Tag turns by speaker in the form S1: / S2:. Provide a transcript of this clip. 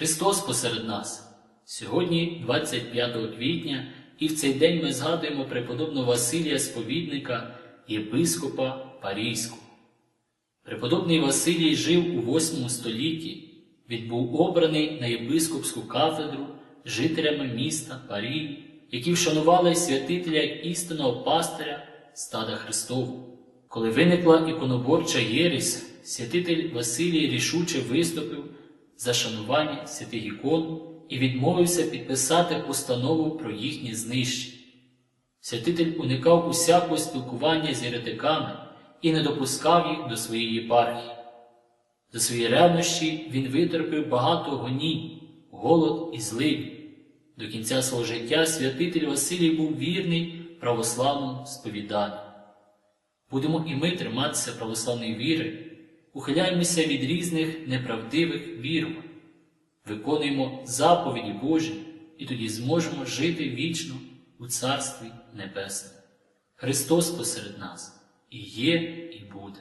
S1: Христос посеред нас. Сьогодні, 25 квітня, і в цей день ми згадуємо преподобного Василія Сповідника, єпископа Парійського. Преподобний Василій жив у 8 столітті. Він був обраний на єпископську кафедру жителями міста Парій, які вшанували святителя як істинного пастиря стада Христового. Коли виникла іконоборча єресь, святитель Василій рішуче виступив за шанування святих ікон і відмовився підписати постанову про їхнє знищення. Святитель уникав усякого спілкування з єретиками і не допускав їх до своєї єпархії. За свої ревнощі він витерпів багато гонінь, голод і зливі. До кінця свого життя святитель Василій був вірний православному сповіданню. Будемо і ми триматися православної віри, ухиляємося від різних неправдивих вірувань, виконуємо заповіді Божі і тоді зможемо жити вічно у Царстві Небесному. Христос посеред нас і є, і буде.